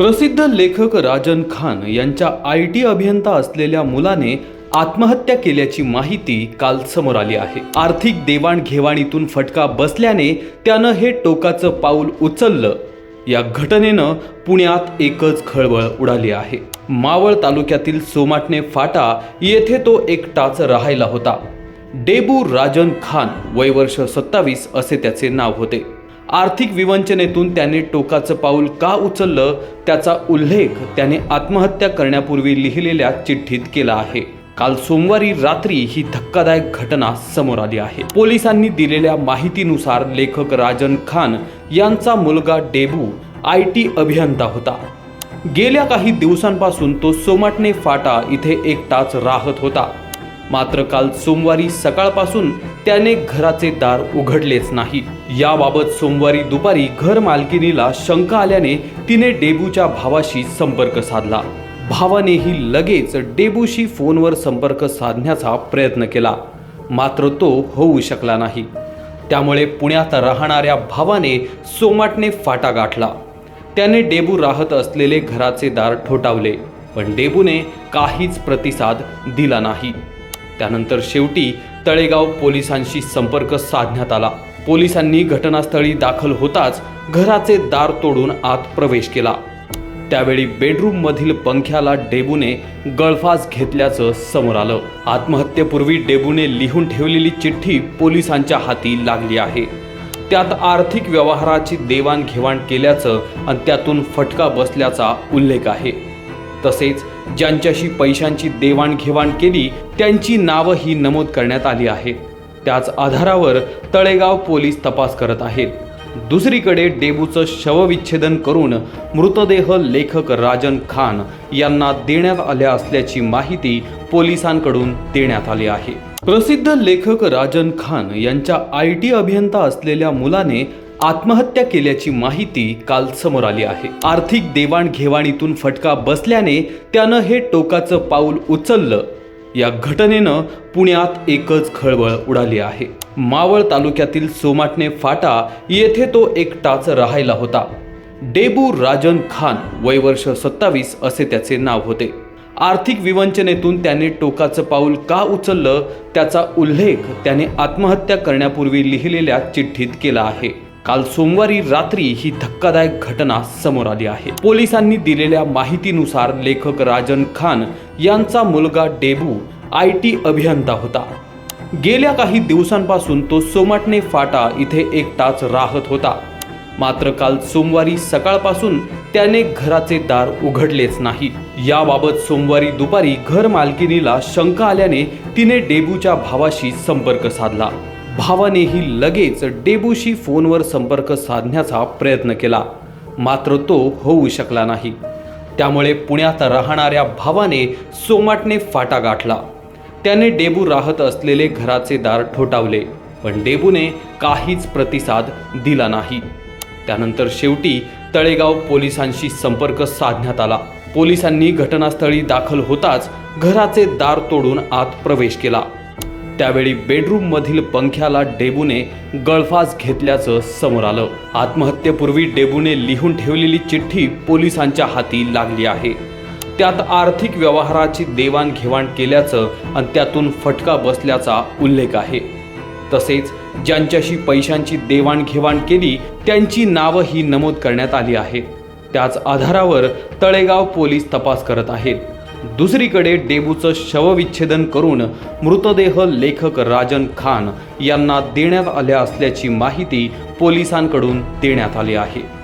प्रसिद्ध लेखक राजन खान यांच्या आय टी अभियंता असलेल्या मुलाने आत्महत्या केल्याची माहिती काल समोर आली आहे. आर्थिक देवाणघेवाणीतून फटका बसल्याने त्यानं हे टोकाचं पाऊल उचललं. या घटनेनं पुण्यात एकच खळबळ उडाली आहे. मावळ तालुक्यातील सोमाटणे फाटा येथे तो एकटाच राहायला होता. डेबू राजन खान वय वर्ष सत्तावीस असे त्याचे नाव होते. आर्थिक विवंचनेतून त्याने टोकाचं पाऊल का उचललं त्याचा उल्लेख त्याने आत्महत्या करण्यापूर्वी लिहिलेल्या चिठ्ठीत केला आहे. काल सोमवारी रात्री ही धक्कादायक घटना समोर आली आहे. पोलिसांनी दिलेल्या माहितीनुसार लेखक राजन खान यांचा मुलगा डेबू आय टी अभियंता होता. गेल्या काही दिवसांपासून तो सोमाटणे फाटा इथे एकटाच राहत होता. मात्र काल सोमवारी सकाळपासून त्याने घराचे दार उघडलेच नाही याबाबत सोमवारी दुपारी घर मालकिनीला शंका आल्याने तिने डेबूच्या भावाशी संपर्क साधला. भावानेही लगेच डेबूशी फोनवर संपर्क साधण्याचा प्रयत्न केला. मात्र तो होऊ शकला नाही. त्यामुळे पुण्यात राहणाऱ्या भावाने सोमाटने फाटा गाठला. त्याने डेबू राहत असलेले घराचे दार ठोठावले पण डेबूने काहीच प्रतिसाद दिला नाही. त्यानंतर शेवटी तळेगाव पोलिसांशी संपर्क साधण्यात आला. पोलिसांनी घटनास्थळी दाखल होताच घराचे दार तोडून आत प्रवेश केला. त्यावेळी बेडरूम मधील पंख्याला डेबूने गळफास घेतल्याचं समोर आलं. आत्महत्येपूर्वी डेबूने लिहून ठेवलेली चिठ्ठी पोलिसांच्या हाती लागली आहे. त्यात आर्थिक व्यवहाराची देवाणघेवाण केल्याचं आणि त्यातून फटका बसल्याचा उल्लेख आहे. तसेच ज्यांच्याशी पैशांची देवाणघेवाण केली त्यांची नावं ही नमूद करण्यात आली आहेत. त्याच आधारावर तळेगाव पोलीस तपास करत आहेत. दुसरीकडे डेबूचं शवविच्छेदन करून मृतदेह लेखक राजन खान यांना देण्यात आल्या असल्याची माहिती पोलिसांकडून देण्यात आली आहे. प्रसिद्ध लेखक राजन खान यांच्या आय टी अभियंता असलेल्या मुलाने आत्महत्या केल्याची माहिती काल समोर आली आहे. आर्थिक देवाणघेवाणीतून फटका बसल्याने त्यानं हे टोकाचं पाऊल उचललं. या घटनेनं पुण्यात एकच खळबळ उडाली आहे. मावळ तालुक्यातील सोमाटणे फाटा येथे तो एकटाच राहायला होता. डेबू राजन खान वय वर्ष सत्तावीस असे त्याचे नाव होते. आर्थिक विवंचनेतून त्याने टोकाचं पाऊल का उचललं त्याचा उल्लेख त्याने आत्महत्या करण्यापूर्वी लिहिलेल्या चिठ्ठीत केला आहे. काल सोमवारी रात्री ही धक्कादायक घटना समोर आली आहे. पोलिसांनी दिलेल्या माहितीनुसार लेखक राजन खान यांचा मुलगा डेबू आय टी अभियंता होता. गेल्या काही दिवसांपासून तो सोमाटणे फाटा इथे एकटाच राहत होता. मात्र काल सोमवारी सकाळपासून त्याने घराचे दार उघडलेच नाही. याबाबत सोमवारी दुपारी घर मालकिनीला शंका आल्याने तिने डेबूच्या भावाशी संपर्क साधला. भावानेही लगेच डेबूशी फोनवर संपर्क साधण्याचा प्रयत्न केला. मात्र तो होऊ शकला नाही. त्यामुळे पुण्यात राहणाऱ्या भावाने सोमाटने फाटा गाठला. त्याने डेबू राहत असलेले घराचे दार ठोठावले पण डेबूने काहीच प्रतिसाद दिला नाही. त्यानंतर शेवटी तळेगाव पोलिसांशी संपर्क साधण्यात आला. पोलिसांनी घटनास्थळी दाखल होताच घराचे दार तोडून आत प्रवेश केला. त्यावेळी बेडरूम मधील पंख्याला डेबूने गळफास घेतल्याचं समोर आलं. आत्महत्येपूर्वी डेबूने लिहून ठेवलेली चिठ्ठी पोलिसांच्या हाती लागली आहे. त्यात आर्थिक व्यवहाराची देवाणघेवाण केल्याचं आणि त्यातून फटका बसल्याचा उल्लेख आहे. तसेच ज्यांच्याशी पैशांची देवाणघेवाण केली त्यांची नावं ही नमूद करण्यात आली आहेत त्याच आधारावर तळेगाव पोलीस तपास करत आहेत. दुसरीकडे डेबूचं शवविच्छेदन करून मृतदेह लेखक राजन खान यांना देण्यात आल्या असल्याची माहिती पोलिसांकडून देण्यात आली आहे.